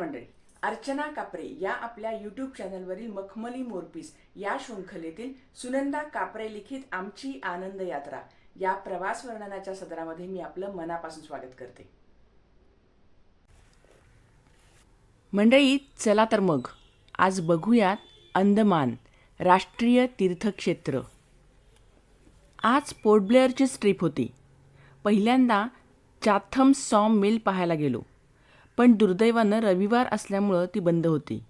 मंडळी अर्चना कापरे या आपल्या यूट्यूब चॅनलवरील मखमली मोरपीस या शृंखलेतील सुनंदा कापरे लिखित आमची आनंद यात्रा या प्रवास वर्णनाच्या सदरामध्ये मी आपलं मनापासून स्वागत करते. मंडळी चला तर मग आज बघूयात अंदमान राष्ट्रीय तीर्थक्षेत्र. आज पोर्टब्लेअरचीच ट्रीप होती. पहिल्यांदा चाथम सॉम मिल पाहायला गेलो. पण दुर्दैवानं रविवार असल्यामुळं ती बंद होती.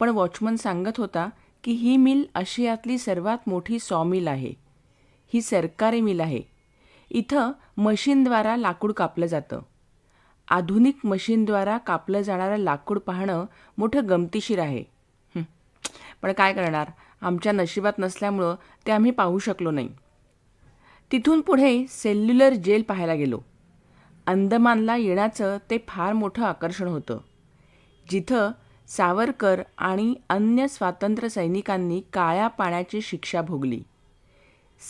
पण वॉचमन सांगत होता की ही मिल आशियातली सर्वात मोठी सॉ मिल आहे. ही सरकारी मिल आहे. इथं मशीनद्वारा लाकूड कापलं जातं. आधुनिक मशीनद्वारा कापलं जाणारं लाकूड पाहणं मोठं गमतीशीर आहे. पण काय करणार? आमच्या नशिबात नसल्यामुळं ते आम्ही पाहू शकलो नाही. तिथून पुढे सेल्युलर जेल पाहायला गेलो. अंदमानला येण्याचं ते फार मोठं आकर्षण होतं. जिथं सावरकर आणि अन्य स्वातंत्र्य सैनिकांनी काळ्या पाण्याची शिक्षा भोगली.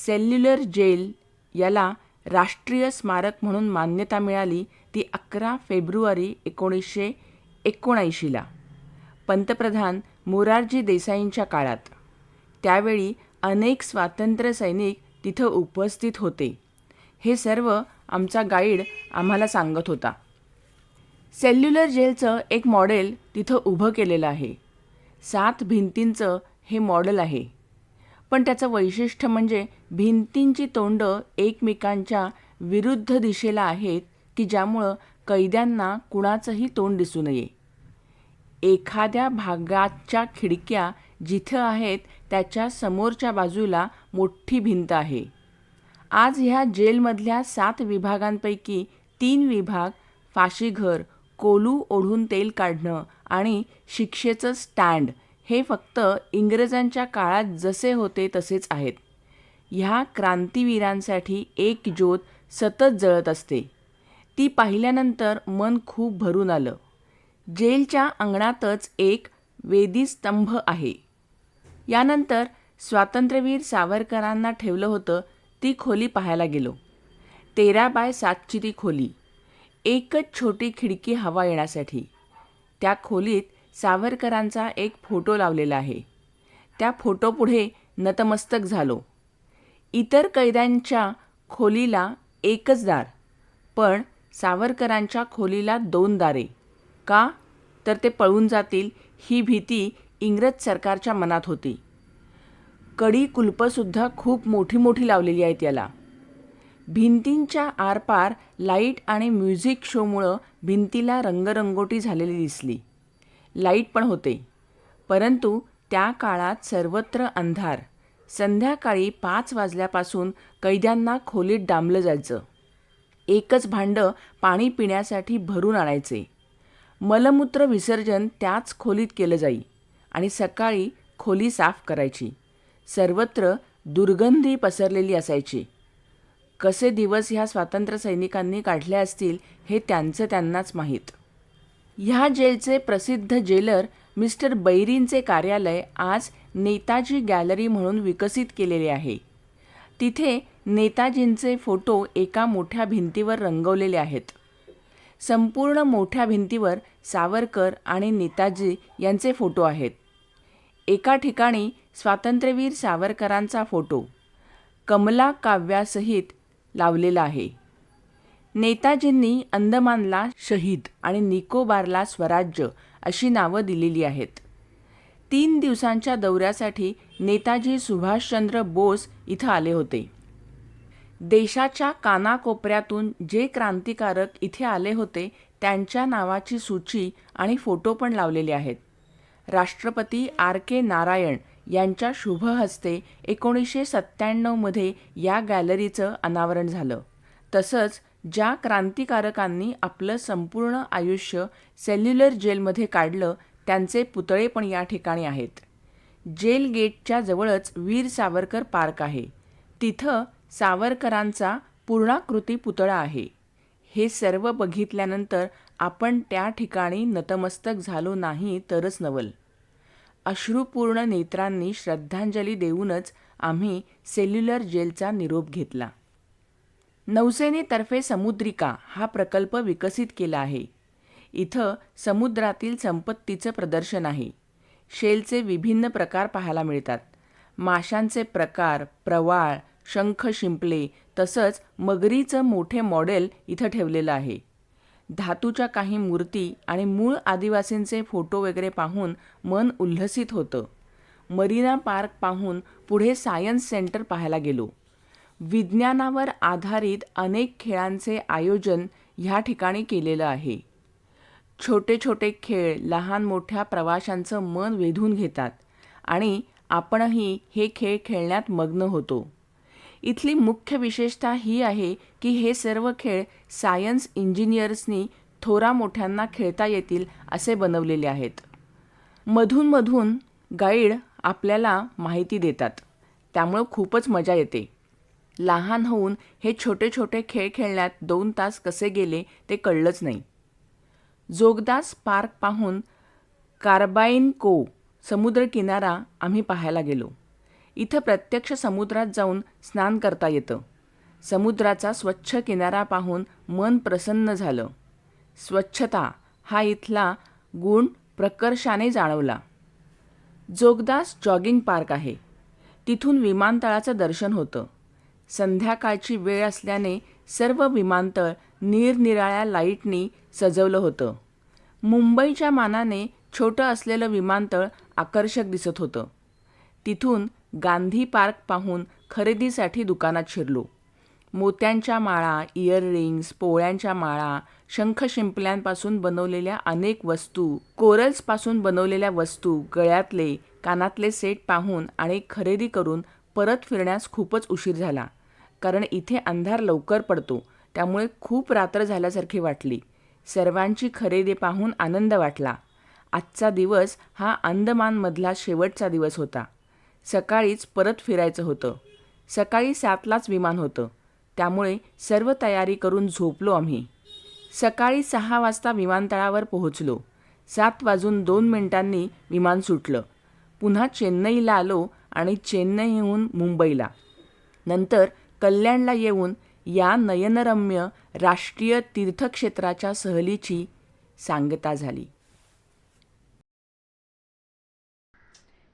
सेल्युलर जेल याला राष्ट्रीय स्मारक म्हणून मान्यता मिळाली ती अकरा फेब्रुवारी एकोणीसशे एकोणऐंशीला. पंतप्रधान मोरारजी देसाईंच्या काळात. त्यावेळी अनेक स्वातंत्र्य सैनिक तिथं उपस्थित होते. हे सर्व आमचा गाईड आम्हाला सांगत होता. सेल्युलर जेलचं एक मॉडेल तिथं उभं केलेलं आहे. सात भिंतींचं हे मॉडेल आहे. पण त्याचं वैशिष्ट्य म्हणजे भिंतींची तोंडं एकमेकांच्या विरुद्ध दिशेला आहेत की ज्यामुळं कैद्यांना कुणाचंही तोंड दिसू नये. एखाद्या भागाच्या खिडक्या जिथं आहेत त्याच्या समोरच्या बाजूला मोठी भिंत आहे. आज ह्या जेलमधल्या सात विभागांपैकी तीन विभाग फाशीघर कोलू ओढून तेल काढणं आणि शिक्षेचं स्टँड हे फक्त इंग्रजांच्या काळात जसे होते तसेच आहेत. ह्या क्रांतीवीरांसाठी एक ज्योत सतत जळत असते. ती पाहिल्यानंतर मन खूप भरून आलं. जेलच्या अंगणातच एक वेदीस्तंभ आहे. यानंतर स्वातंत्र्यवीर सावरकरांना ठेवलं होतं ती खोली पाहायला गेलो. तेरा बाय सातची ती खोली. एकच छोटी खिडकी हवा येण्यासाठी. त्या खोलीत सावरकरांचा एक फोटो लावलेला आहे. त्या फोटोपुढे नतमस्तक झालो. इतर कैद्यांच्या खोलीला एकच दार पण सावरकरांच्या खोलीला दोन दारे. का? तर ते पळून जातील ही भीती इंग्रज सरकारच्या मनात होती. कडी कुलपंसुद्धा खूप मोठी मोठी लावलेली आहेत याला. भिंतींच्या आरपार लाइट आणि म्युझिक शोमुळं भिंतीला रंगरंगोटी झालेली दिसली. लाइट पण होते. परंतु त्या काळात सर्वत्र अंधार. संध्याकाळी पाच वाजल्यापासून कैद्यांना खोलीत डांबलं जायचं. एकच भांडं पाणी पिण्यासाठी भरून आणायचे. मलमूत्र विसर्जन त्याच खोलीत केलं जाई आणि सकाळी खोली साफ करायची. सर्वत्र दुर्गंधी पसरलेली असायची. कसे दिवस ह्या स्वातंत्र्य सैनिकांनी काढले असतील हे त्यांचं त्यांनाच माहीत. ह्या जेलचे प्रसिद्ध जेलर मिस्टर बैरींचे कार्यालय आज नेताजी गॅलरी म्हणून विकसित केलेले आहे. तिथे नेताजींचे फोटो एका मोठ्या भिंतीवर रंगवलेले आहेत. संपूर्ण मोठ्या भिंतीवर सावरकर आणि नेताजी यांचे फोटो आहेत. एका ठिकाणी स्वातंत्र्यवीर सावरकरांचा फोटो कमला काव्यासहित लावलेला आहे. नेताजींनी अंदमानला शहीद आणि निकोबारला स्वराज्य अशी नावं दिलेली आहेत. तीन दिवसांच्या दौऱ्यासाठी नेताजी सुभाषचंद्र बोस इथं आले होते. देशाच्या कानाकोपऱ्यातून जे क्रांतिकारक इथे आले होते त्यांच्या नावाची सूची आणि फोटो पण लावलेले आहेत. राष्ट्रपती आर के नारायण यांच्या शुभ हस्ते एकोणीसशे सत्त्याण्णवमध्ये या गॅलरीचं अनावरण झालं. तसंच ज्या क्रांतिकारकांनी आपलं संपूर्ण आयुष्य सेल्युलर जेलमध्ये काढलं त्यांचे पुतळे पण या ठिकाणी आहेत. जेल गेटच्या जवळच वीर सावरकर पार्क आहे. तिथं सावरकरांचा पूर्णाकृती पुतळा आहे. हे सर्व बघितल्यानंतर आपण त्या ठिकाणी नतमस्तक झालो नाही तरच नवल. अश्रुपूर्ण नेत्रांनी श्रद्धांजली देऊनच आम्ही सेल्युलर जेलचा निरोप घेतला. नौसेनेतर्फे समुद्रिका हा प्रकल्प विकसित केला आहे. इथं समुद्रातील संपत्तीचं प्रदर्शन आहे. शेलचे विभिन्न प्रकार पाहायला मिळतात. माशांचे प्रकार प्रवाळ शंख शिंपले तसंच मगरीचं मोठे मॉडेल इथं ठेवलेलं आहे. धातूच्या काही मूर्ती आणि मूळ आदिवासींचे फोटो वगैरे पाहून मन उल्हसित होतं. मरीना पार्क पाहून पुढे सायन्स सेंटर पाहायला गेलो. विज्ञानावर आधारित अनेक खेळांचे आयोजन ह्या ठिकाणी केलेलं आहे. छोटे छोटे खेळ लहान मोठ्या प्रवाशांचं मन वेधून घेतात आणि आपणही हे खेळ खेळण्यात मग्न होतो. इथली मुख्य विशेषता ही आहे की हे सर्व खेळ सायन्स इंजिनियर्सनी थोरा मोठ्यांना खेळता येतील असे बनवलेले आहेत. मधूनमधून गाईड आपल्याला माहिती देतात. त्यामुळं खूपच मजा येते. लहान होऊन हे छोटे छोटे खेळ खेळण्यात दोन तास कसे गेले ते कळलंच नाही. जोगदास पार्क पाहून कार्बाईन को समुद्रकिनारा आम्ही पाहायला गेलो. इथं प्रत्यक्ष समुद्रात जाऊन स्नान करता येतं. समुद्राचा स्वच्छ किनारा पाहून मन प्रसन्न झालं. स्वच्छता हा इथला गुण प्रकर्षाने जाणवला. जोगदास जॉगिंग पार्क आहे. तिथून विमानतळाचं दर्शन होतं. संध्याकाळची वेळ असल्याने सर्व विमानतळ निरनिराळ्या लाईटनी सजवलं होतं. मुंबईच्या मानाने छोटं असलेलं विमानतळ आकर्षक दिसत होतं. तिथून गांधी पार्क पाहून खरेदीसाठी दुकानात शिरलो. मोत्यांच्या माळा इयररिंग्स पोळ्यांच्या माळा शंख शिंपल्यांपासून बनवलेल्या अनेक वस्तू कोरल्सपासून बनवलेल्या वस्तू गळ्यातले कानातले सेट पाहून आणि खरेदी करून परत फिरण्यास खूपच उशीर झाला. कारण इथे अंधार लवकर पडतो त्यामुळे खूप रात्र झाल्यासारखी वाटली. सर्वांची खरेदी पाहून आनंद वाटला. आजचा दिवस हा अंदमानमधला शेवटचा दिवस होता. सकाळीच परत फिरायचं होतं. सकाळी सातलाच विमान होतं. त्यामुळे सर्व तयारी करून झोपलो आम्ही. सकाळी सहा वाजता विमानतळावर पोहोचलो. सात वाजून दोन मिनिटांनी विमान सुटलं. पुन्हा चेन्नईला आलो आणि चेन्नईहून मुंबईला. नंतर कल्याणला येऊन या नयनरम्य राष्ट्रीय तीर्थक्षेत्राच्या सहलीची सांगता झाली.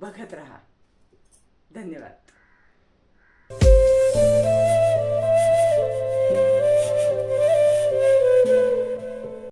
बघत राहा. धन्यवाद.